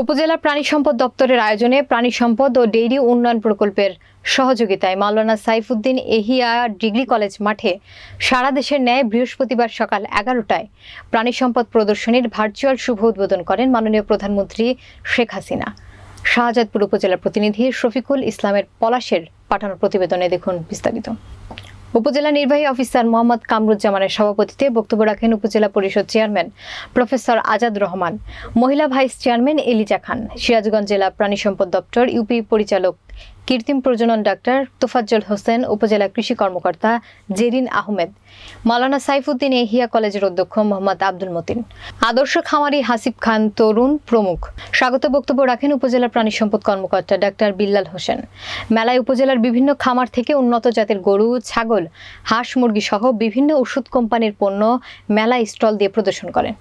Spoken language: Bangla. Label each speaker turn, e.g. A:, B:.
A: উপজেলা প্রাণী সম্পদ দপ্তরের আয়োজনে প্রাণী সম্পদ ও ডেইরি উন্নয়ন প্রকল্পের সহযোগিতায় মাওলানা সাইফুদ্দিন এহিয়া ডিগ্রি কলেজ মাঠে সারা দেশের ন্যায় বৃহস্পতিবার সকাল এগারোটায় প্রাণী সম্পদ প্রদর্শনীর ভার্চুয়াল শুভ উদ্বোধন করেন মাননীয় প্রধানমন্ত্রী শেখ হাসিনা। শাহজাদপুর উপজেলার প্রতিনিধি শফিকুল ইসলামের পলাশের পাঠানো প্রতিবেদনে দেখুন বিস্তারিত। উপজেলা নির্বাহী অফিসার মোহাম্মদ কামরুজ্জামানের সভাপতিত্বে বক্তব্য রাখেন উপজেলা পরিষদ চেয়ারম্যান প্রফেসর আজাদ রহমান, মহিলা ভাইস চেয়ারম্যান এলিজা খান, সিরাজগঞ্জ জেলা প্রাণী সম্পদ দপ্তর ইউপি পরিচালক কৃত্রিম প্রজনন ডাক্তার তোফাজ্জল হোসেন, উপজেলা কৃষি কর্মকর্তা জেরিন আহমেদ মাওলানা সাইফুদ্দিন এহিয়া কলেজের অধ্যক্ষ মোহাম্মদ আব্দুল মতিন। আদর্শ খামারি হাসিব খান তরুণ প্রমুখ। স্বাগত বক্তব্য রাখেন উপজেলা প্রাণী সম্পদ কর্মকর্তা ডাক্তার বিল্লাল হোসেন। মেলায় উপজেলার বিভিন্ন খামার থেকে উন্নত জাতের গরু, ছাগল, হাঁস মুরগি সহ বিভিন্ন ওষুধ কোম্পানির পণ্য মেলায় স্টল দিয়ে প্রদর্শন করেন।